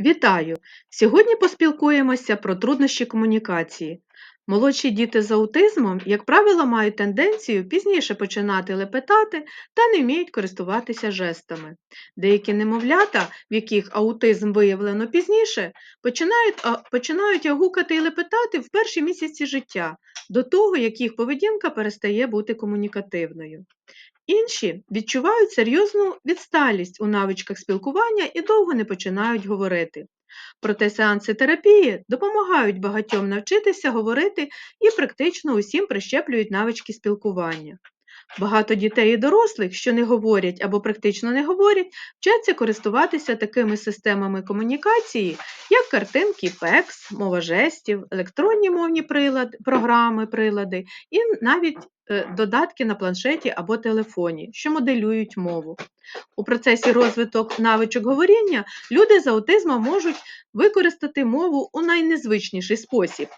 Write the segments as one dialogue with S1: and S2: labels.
S1: Вітаю! Сьогодні поспілкуємося про труднощі комунікації. Молодші діти з аутизмом, як правило, мають тенденцію пізніше починати лепетати та не вміють користуватися жестами. Деякі немовлята, в яких аутизм виявлено пізніше, починають, починають агукати і лепетати в перші місяці життя, до того, як їх поведінка перестає бути комунікативною. Інші відчувають серйозну відсталість у навичках спілкування і довго не починають говорити. Проте сеанси терапії допомагають багатьом навчитися говорити і практично усім прищеплюють навички спілкування. Багато дітей і дорослих, що не говорять або практично не говорять, вчаться користуватися такими системами комунікації, як картинки PEX, мова жестів, електронні мовні прилад, програми, прилади і навіть додатки на планшеті або телефоні, що моделюють мову. У процесі розвиток навичок говоріння люди з аутизмом можуть використати мову у найнезвичніший спосіб.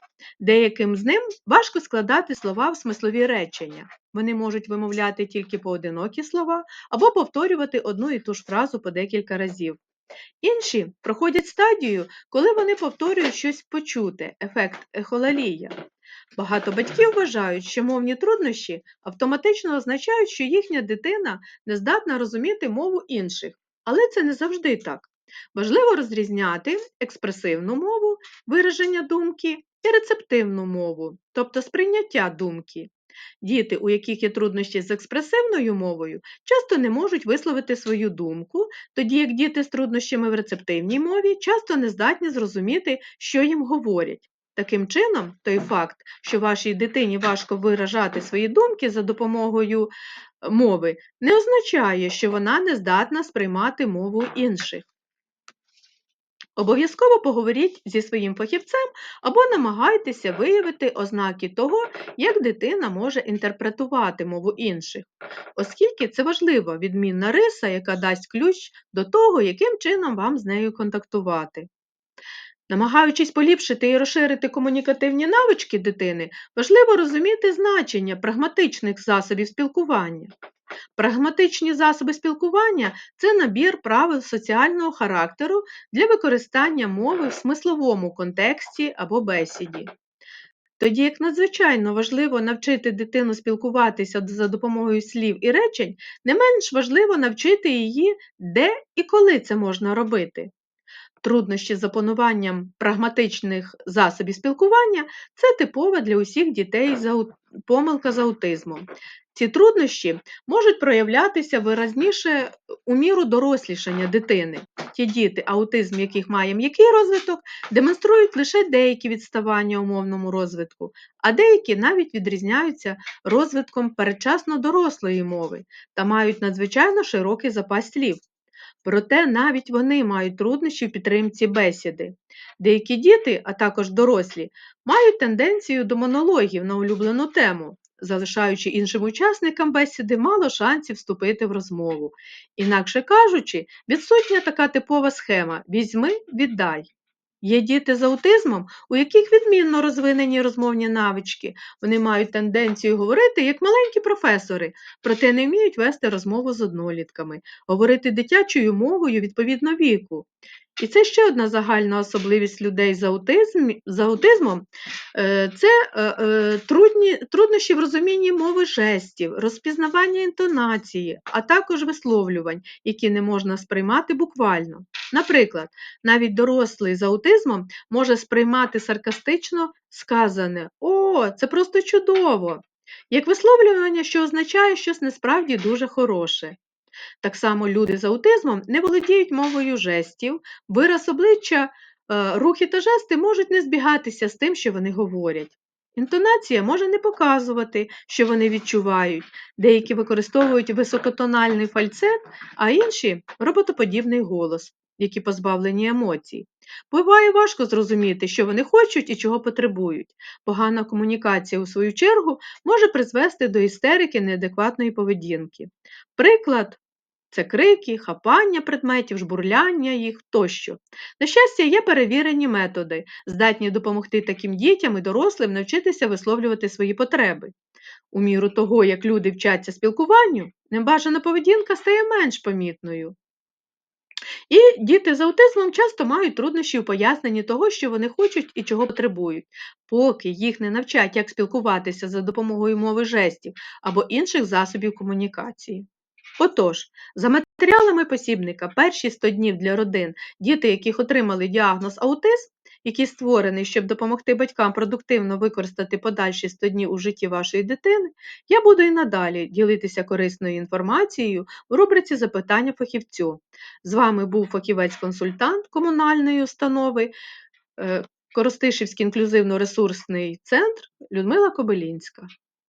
S1: Деяким з ним важко складати слова в смислові речення. Вони можуть вимовляти тільки поодинокі слова або повторювати одну і ту ж фразу по декілька разів. Інші проходять стадію, коли вони повторюють щось почуте, ефект ехолалія. Багато батьків вважають, що мовні труднощі автоматично означають, що їхня дитина не здатна розуміти мову інших, але це не завжди так. Важливо розрізняти експресивну мову, вираження думки і рецептивну мову, тобто сприйняття думки. Діти, у яких є труднощі з експресивною мовою, часто не можуть висловити свою думку, тоді як діти з труднощами в рецептивній мові часто не здатні зрозуміти, що їм говорять. Таким чином, той факт, що вашій дитині важко виражати свої думки за допомогою мови, не означає, що вона не здатна сприймати мову інших. Обов'язково поговоріть зі своїм фахівцем або намагайтеся виявити ознаки того, як дитина може інтерпретувати мову інших, оскільки це важлива відмінна риса, яка дасть ключ до того, яким чином вам з нею контактувати. Намагаючись поліпшити і розширити комунікативні навички дитини, важливо розуміти значення прагматичних засобів спілкування. Прагматичні засоби спілкування це набір правил соціального характеру для використання мови в смисловому контексті або бесіді. Тоді як надзвичайно важливо навчити дитину спілкуватися за допомогою слів і речень, не менш важливо навчити її, де і коли це можна робити. Труднощі з опануванням прагматичних засобів спілкування це типове для усіх дітей помилка з аутизмом. Ці труднощі можуть проявлятися виразніше у міру дорослішання дитини. Ті діти, аутизм яких має м'який розвиток, демонструють лише деякі відставання у мовному розвитку, а деякі навіть відрізняються розвитком передчасно дорослої мови та мають надзвичайно широкий запас слів. Проте навіть вони мають труднощі в підтримці бесіди. Деякі діти, а також дорослі, мають тенденцію до монологів на улюблену тему, залишаючи іншим учасникам бесіди мало шансів вступити в розмову. Інакше кажучи, відсутня така типова схема візьми, віддай. Є діти з аутизмом, у яких відмінно розвинені розмовні навички. Вони мають тенденцію говорити як маленькі професори, проте не вміють вести розмову з однолітками, говорити дитячою мовою відповідно віку. І це ще одна загальна особливість людей з, аутизм, з аутизмом е, це е, е, трудні, труднощі в розумінні мови жестів, розпізнавання інтонації, а також висловлювань, які не можна сприймати буквально. Наприклад, навіть дорослий з аутизмом може сприймати саркастично сказане О, це просто чудово! Як висловлювання, що означає щось насправді дуже хороше. Так само люди з аутизмом не володіють мовою жестів, вираз обличчя, е, рухи та жести можуть не збігатися з тим, що вони говорять. Інтонація може не показувати, що вони відчувають. Деякі використовують високотональний фальцет, а інші роботоподібний голос, які позбавлені емоцій. Буває важко зрозуміти, що вони хочуть і чого потребують. Погана комунікація, у свою чергу, може призвести до істерики неадекватної поведінки. Приклад це крики, хапання предметів, жбурляння їх тощо. На щастя, є перевірені методи, здатні допомогти таким дітям і дорослим навчитися висловлювати свої потреби. У міру того, як люди вчаться спілкуванню, небажана поведінка стає менш помітною. І діти з аутизмом часто мають труднощі у поясненні того, що вони хочуть і чого потребують, поки їх не навчать, як спілкуватися за допомогою мови жестів або інших засобів комунікації. Отож, за матеріалами посібника перші 100 днів для родин, діти, яких отримали діагноз аутизм, який створений, щоб допомогти батькам продуктивно використати подальші 100 днів у житті вашої дитини, я буду і надалі ділитися корисною інформацією в рубриці Запитання фахівцю. З вами був фахівець-консультант комунальної установи е, Коростишівський інклюзивно-ресурсний центр Людмила Кобилінська.